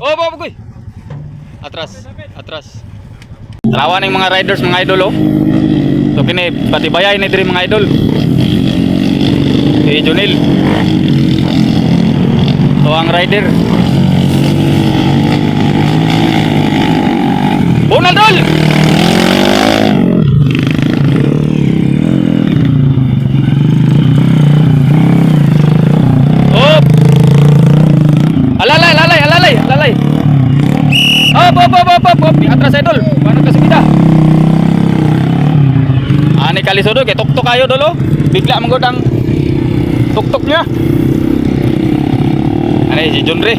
Oh, baboy. Atras, atras. Tarawa ning mga riders mga idol oh. So kini patibayay ni diri mga idol. Si Junil. So ang rider. Bunal dol. Op. Alalay, alalay, alalay, alalay. Op, op, op, op, op, op. Atras idol. Paano ka sumida? Ani kali sudo kay tuktok kayo dolo. Bigla man gud ang tuktok niya. Ani si Junre.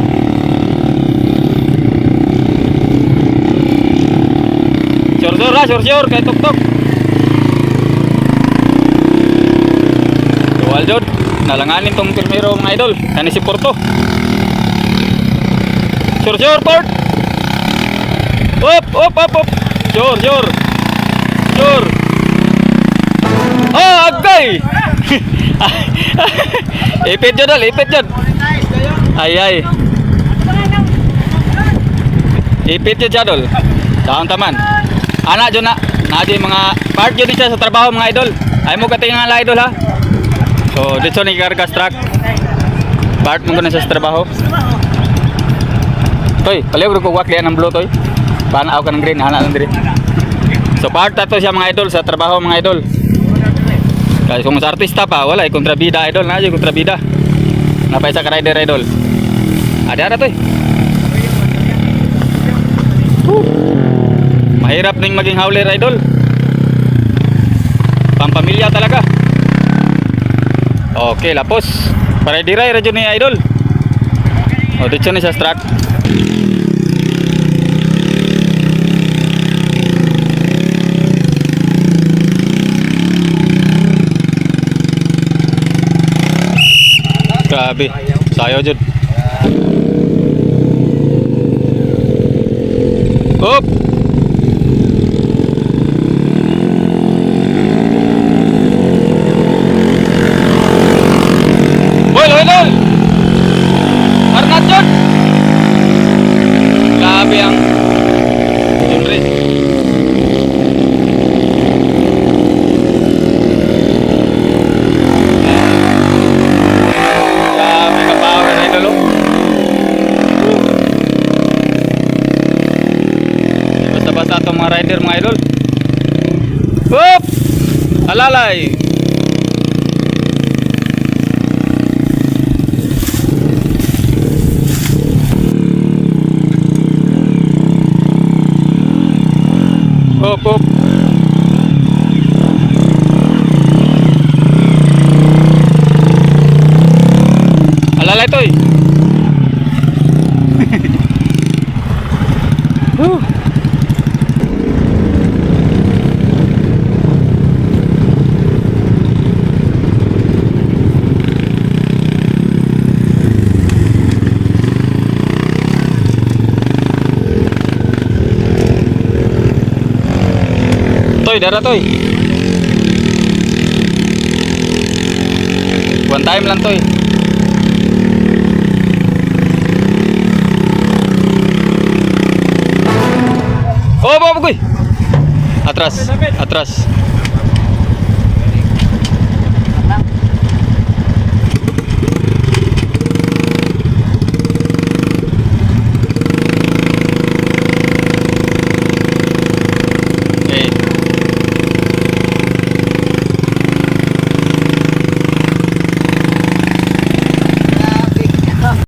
Sure sure ra, sure sure kay tuktok. Dual jod. Nalanganin tong primero mga idol. Kani si Porto. Sure sure port. Op, op, op, op. Sure, sure. Sure. Oh, agay. ipit jud dol, ipit jud. Ay ay. Ipit jud jadol. Daon taman. Anak jud na. Na di mga part jud siya sa trabaho mga idol. Ay mo katingan la idol ha. So, dito ni kargas truck. Part mo ko na siya sa trabaho. Toy, paliw ko wak liyan ng blue toy. Paano ako ka ng green, hana lang diri. So part to siya mga idol sa trabaho mga idol. Kasi kung sa artista pa, wala eh, kontrabida idol, na yung kontrabida. Napay sa rider idol. Ada ada toy. Whew. Mahirap ning maging howler idol. Pampamilya talaga. Okay, lapos. Para diray radyo ni idol. O, dito ni sa truck. Grabe. Sayo jud. Up. Boy, loy, loy. Arnat jud. Grabe ang Junri. Grabe ka power na idol. oh. Basta-basta itong mga rider mga idol. Whoop! Alalay! Hop, hop. Alalay to Toy, dara toy. One time lang toy. Oh, baboy. Atras, atras.